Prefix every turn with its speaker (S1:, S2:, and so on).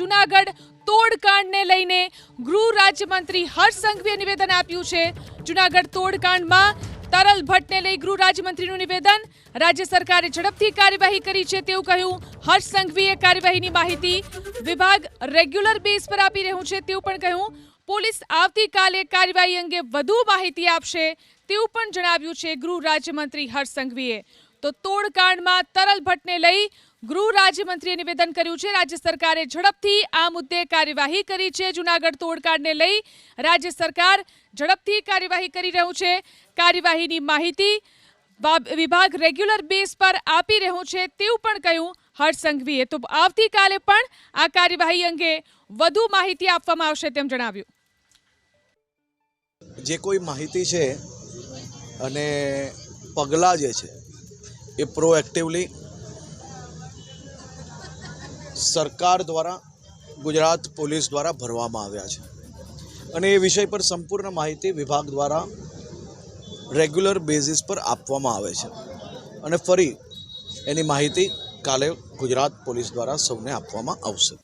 S1: જુનાગઢ તોડકાંડને લઈને ગૃહ રાજ્યમંત્રી હર્ષ સંઘવીએ નિવેદન આપ્યું છે. જુનાગઢ તોડકાંડમાં તરલ ભટ્ટને લઈ ગૃહ રાજ્યમંત્રીનું નિવેદન. રાજ્ય સરકારે ઝડપથી કાર્યવાહી કરી છે તેવું કહ્યું. હર્ષ સંઘવીએ કાર્યવાહીની માહિતી વિભાગ રેગ્યુલર બેઝ પર આપી રહ્યું છે તેવું પણ કહ્યું. પોલીસ આવતીકાલે કાર્યવાહી અંગે વધુ માહિતી આપશે તેવું પણ જણાવ્યું છે ગૃહ રાજ્યમંત્રી હર્ષ સંઘવીએ. તો તોડકાંડમાં તરલ ભટ્ટને લઈ ગૃહ રાજ્યમંત્રીએ નિવેદન કર્યું છે, રાજ્ય સરકારે ઝડપથી આ મુદ્દે કાર્યવાહી કરી છે. જૂનાગઢ તોડકાંડને લઈ રાજ્ય સરકાર ઝડપથી કાર્યવાહી કરી રહ્યું છે. કાર્યવાહીની માહિતી વિભાગ રેગ્યુલર બેઝ પર આપી રહ્યું છે તેવું પણ કહ્યું હર્ષ સંઘવીએ. તો આવતીકાલે પણ આ કાર્યવાહી અંગે વધુ માહિતી આપવામાં આવશે તેમ જણાવ્યું.
S2: જે કોઈ માહિતી છે અને પગલાં જે છે એ પ્રોએક્ટિવલી સરકાર દ્વારા, ગુજરાત પોલીસ દ્વારા ભરવામાં આવ્યા છે. અને એ વિષય પર સંપૂર્ણ માહિતી વિભાગ દ્વારા રેગ્યુલર બેઝિસ પર આપવામાં આવે છે. અને ફરી એની માહિતી કાલે ગુજરાત પોલીસ દ્વારા સૌને આપવામાં આવશે.